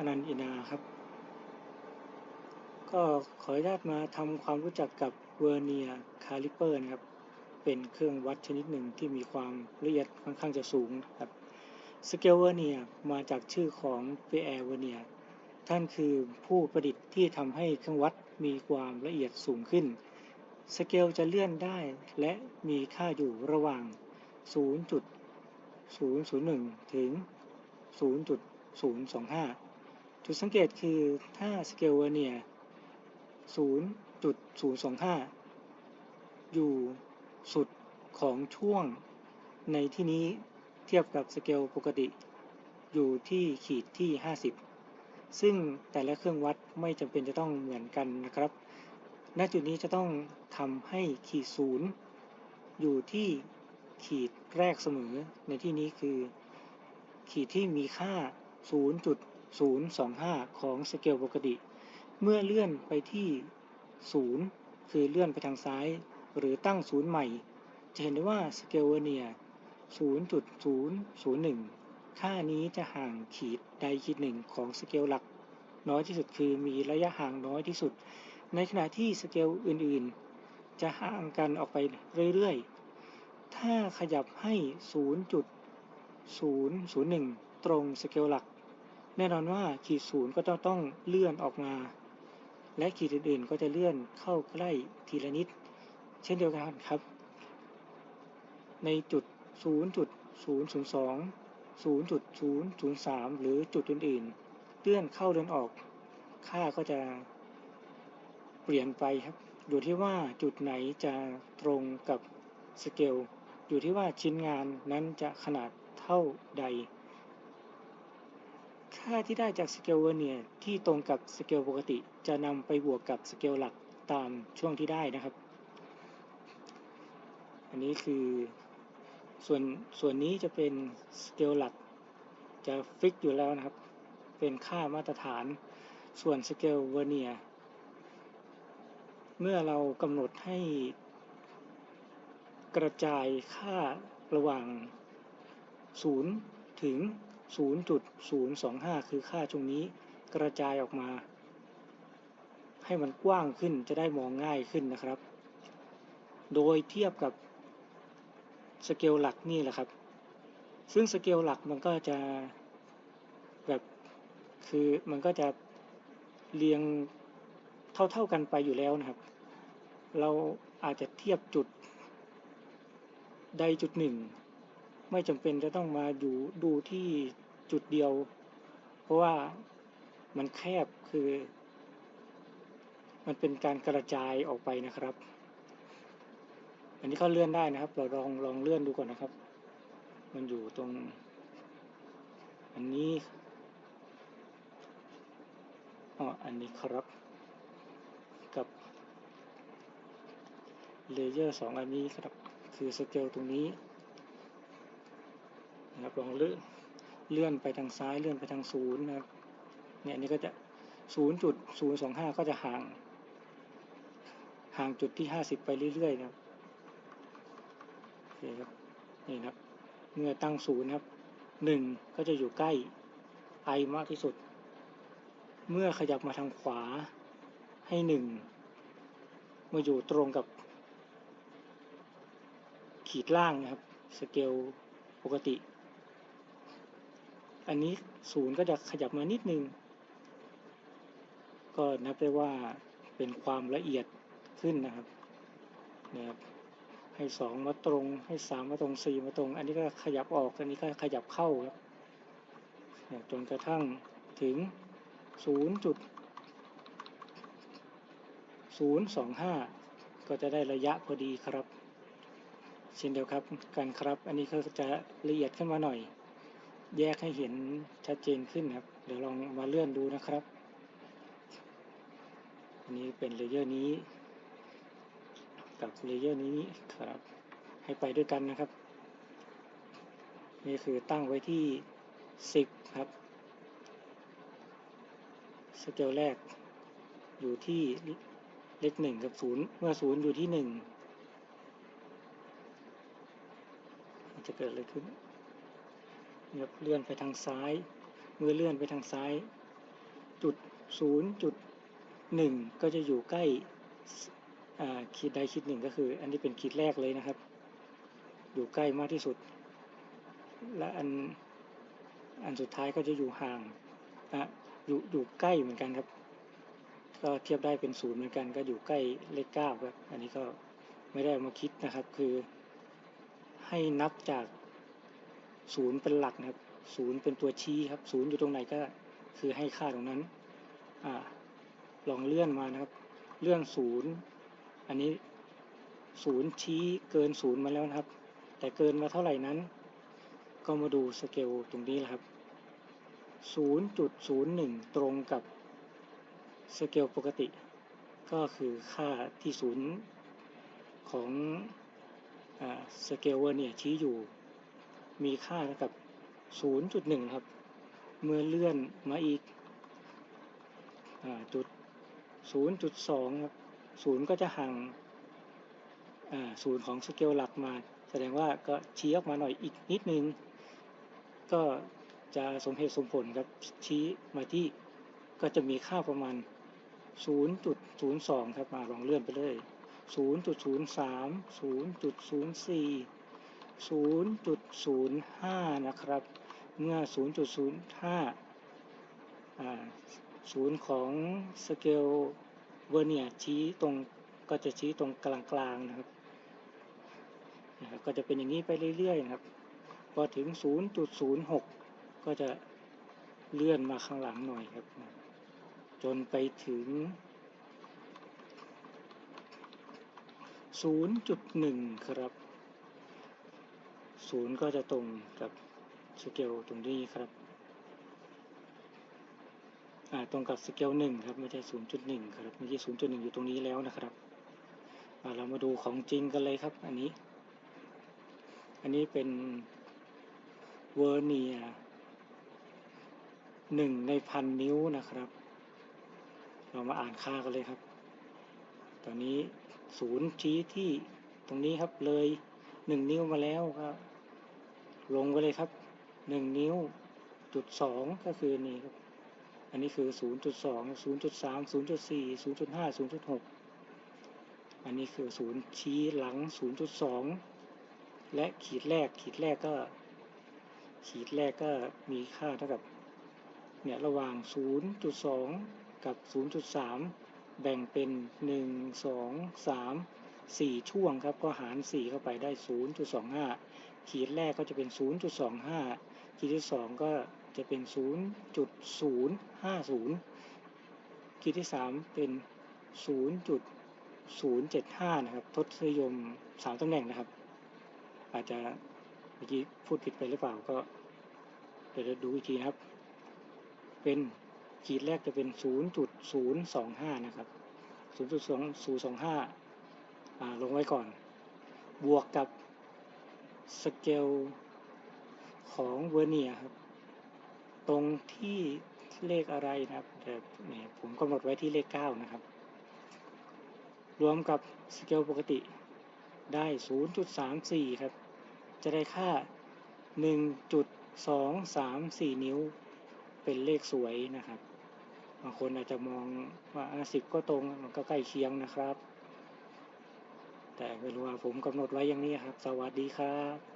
อนันต์อินาครับ ก็ขออนุญาตมาทำความรู้จักกับเวอร์เนียคาลิเปอร์นะครับ เป็นเครื่องวัดชนิดหนึ่งที่มีความละเอียดค่อนข้างจะสูงครับสเกลเวอร์เนียมาจากชื่อของเปแอร์เวอร์เนียท่านคือผู้ประดิษฐ์ที่ทำให้เครื่องวัดมีความละเอียดสูงขึ้น สเกลจะเลื่อนได้และมีค่าอยู่ระหว่าง 0.001 ถึง 0.025 จุดสังเกตคือถ้าสเกลเวอร์เนีย0.025 อยู่สุดของช่วงในที่นี้เทียบกับสเกลปกติ อยู่ที่ขีดที่ 50 ซึ่งแต่ละเครื่องวัดไม่จำเป็นจะต้องเหมือนกันนะครับ ณ จุดนี้จะต้องทำให้ขีดศูนย์อยู่ที่ขีดแรกเสมอ ในที่นี้คือ ขีดที่มีค่า 025 ของสเกลปกติ เมื่อเลื่อนไปที่ 0 คือเลื่อนไปทางซ้าย หรือตั้งศูนย์ใหม่ จะเห็นได้ว่าสเกลเวอร์เนีย0.001 ค่านี้จะห่างขีดใดขีดหนึ่งของสเกลหลัก น้อยที่สุดคือมีระยะห่างน้อยที่สุด ในขณะที่สเกลอื่นๆ จะห่างกันออกไปเรื่อยๆ ถ้าขยับให้ 0.001 ตรงสเกลหลัก แน่นอนว่าขีดศูนย์ก็ต้องต้องเลื่อนออกมา และขีดอื่นๆ ก็จะเลื่อนเข้าใกล้ทีละนิด เช่นเดียวกันครับ ในจุด 0.002 0.003 หรือจุดอื่นๆ เลื่อนเข้าเลื่อนออก ค่าก็จะเปลี่ยนไปครับ อยู่ที่ว่าจุดไหนจะตรงกับสเกล อยู่ที่ว่าชิ้นงานนั้นจะขนาดเท่าใด ค่าที่ได้จากสเกลเวอร์เนียที่ตรงกับสเกลปกติ จะนำไปบวกกับสเกลหลักตามช่วงที่ได้นะครับ อันนี้คือส่วนส่วนนี้จะเป็นสเกลหลักจะฟิกอยู่แล้วนะครับ เป็นค่ามาตรฐาน ส่วนสเกลเวอร์เนียเมื่อเรากำหนดให้กระจายค่าระหว่าง 0 ถึง 0.025 คือค่าตรงนี้กระจายออกมา ให้มันกว้างขึ้นจะได้มองง่ายขึ้นนะครับ โดยเทียบกับสเกลหลักนี่แหละครับ ซึ่งสเกลหลักมันก็จะแบบคือมันก็จะเรียงเท่าๆกันไปอยู่แล้วนะครับ เราอาจจะเทียบจุดใดจุดหนึ่ง ไม่จำเป็นจะต้องมาอยู่ดูที่จุดเดียว เพราะว่ามันแคบคือ มันเป็นการกระจายออกไปนะครับ อันนี้ก็เลื่อนได้นะครับ เราลองลองเลื่อนดูก่อนนะครับ มันอยู่ตรง อันนี้อ๋ออันนี้ครับ กับเลเยอร์สองอันนี้ครับ คือสเกลตรงนี้ นะครับลองเลื่อนเลื่อนไปทางซ้ายเลื่อนไปทางศูนย์นะครับเนี่ยนนี้ก็จะศูนย์จุดศูนย์สองห้าก็จะห่าง ห่างจุดที่ห้าสิบไปเรื่อยๆนะครับโอเคครับนี่นะครับเมื่อตั้งศูนย์ครับหนึ่งก็จะอยู่ใกล้ไอมากที่สุด เมื่อขยับมาทางขวาให้หนึ่งมาอยู่ตรงกับ ขีดล่างนะครับ สเกลปกติ อันนี้ศูนย์ก็จะขยับมานิดนึง ก็นับได้ว่าเป็นความละเอียดขึ้นนะครับนะครับ ให้สองมาตรง ให้สามมาตรงสี่มาตรง อันนี้ก็ขยับออก อันนี้ก็ขยับเข้าครับนี่ยจนกระทั่งถึงศูนย์จุดศูนย์สองห้าก็จะได้ระยะพอดีครับ เช่นเดียวครับกันครับ อันนี้ก็จะละเอียดขึ้นมาหน่อย แยกให้เห็นชัดเจนขึ้นครับ เดี๋ยวลองมาเลื่อนดูนะครับ อันนี้เป็นเลเยอร์นี้ กับเลเยอร์นี้ครับ ให้ไปด้วยกันนะครับ นี่คือตั้งไว้ที่ 10 ครับ สเกลแรกอยู่ที่เลขหนึ่งกับศูนย์เมื่อศูนย์อยู่ที่หนึ่งจะเกิดอะไรขึ้น เนี่ยเลื่อนไปทางซ้ายเมื่อเลื่อนไปทางซ้าย จุดศูนย์จุดหนึ่งก็จะอยู่ใกล้อ่าขีดใดขีดหนึ่งก็คือ อันนี้เป็นขีดแรกเลยนะครับ อยู่ใกล้มากที่สุด และอันอันสุดท้ายก็จะอยู่ห่างอะอยู่อยู่ใกล้เหมือนกันครับ ก็เทียบได้เป็นศูนย์เหมือนกัน ก็อยู่ใกล้เลขเก้าครับ อันนี้ก็ไม่ได้มาคิดนะครับ คือให้นับจาก ศูนย์เป็นหลักนะครับศูนย์เป็นตัวชี้ครับศูนย์อยู่ตรงไหนก็คือให้ค่าตรงนั้นอลองเลื่อนมานะครับ เลื่อนศูนย์อันนี้ศูนย์ชี้เกินศูนย์มาแล้วนะครับ แต่เกินมาเท่าไหร่นั้น ก็มาดูสเกลตรงนี้แหละครับ 0.01 ตรงกับสเกลปกติ ก็คือค่าที่ศูนย์ของอสเกลเวอร์เนี่ยชี้อยู่ มีค่าเท่ากับ 0.1 ครับ เมื่อเลื่อนมาอีกอจุด 0.2 ครับศูนย์ก็จะห่างศูนย์ของสเกลหลักมา แสดงว่าก็ชี้ออกมาหน่อยอีกนิดนึง ก็จะสมเหตุสมผลครับ ชี้มาที่ก็จะมีค่าประมาณ 0.02 ครับมาลองเลื่อนไปเลย0.03 0.04 0.05 นะครับ เมื่อ 0.05ศูนย์ของสเกลเวอร์เนียชี้ตรงก็จะชี้ตรงกลางๆนะครับนะครับก็จะเป็นอย่างนี้ไปเรื่อยๆนะครับ พอถึง 0.06 ก็จะเลื่อนมาข้างหลังหน่อยครับ จนไปถึง 0.1 ครับ 0ก็จะตรงกับสเกลตรงนี้ครับอ่าตรงกับสเกลหนึ่งครับไม่ใช่0.1ครับเมื่อกี้0.1อยู่ตรงนี้แล้วนะครับอ่าเรามาดูของจริงกันเลยครับ อันนี้ อันนี้เป็นเวอร์เนียหนึ่งในพันนิ้วนะครับ เรามาอ่านค่ากันเลยครับ ตอนนี้ศูนย์ชี้ที่ตรงนี้ครับเลยหนึ่งนิ้วมาแล้วครับ ลงไปเลยครับหนึ่งนิ้วจุดสองก็คือนี่ครับ อันนี้คือศูนย์จุดสองศูนย์จุดสามศูนย์จุดสี่ศูนย์จุดห้าศูนย์จุดหกอันนี้คือศูนย์ชี้หลังศูนย์จุดสองและขีดแรกขีดแรกก็ ขีดแรกก็มีค่าเท่ากับเนี่ยระหว่าง 0.2 กับ 0.3 แบ่งเป็น 1 2 3 4 ช่วงครับ ก็หาร 4 เข้าไปได้ 0.25 ขีดแรกก็จะเป็น 0.25 ขีดที่ 2 ก็จะเป็น 0.050 ขีดที่ 3 เป็น 0.075 นะครับ ทศนิยม 3ตำแหน่งนะครับ อาจจะเมื่อกี้พูดผิดไปหรือเปล่าก็เดี๋ยวดูอีกทีนะครับ เป็นขีดแรกจะเป็น 0.025 นะครับ 0.025 ลงไว้ก่อน บวกกับ สเกลของเวอร์เนียครับ ตรงที่เลขอะไรนะครับแต่เนี่ยผมกำหนดไว้ที่เลข 9 นะครับ รวมกับสเกลปกติได้ 0.34 ครับ จะได้ค่า 1.234 นิ้ว เป็นเลขสวยนะครับ บางคนอาจจะมองว่าสิบก็ตรงมันก็ใกล้เคียงนะครับ แต่ไม่รู้ว่าผมกำหนดไว้อย่างนี้ครับ สวัสดีครับ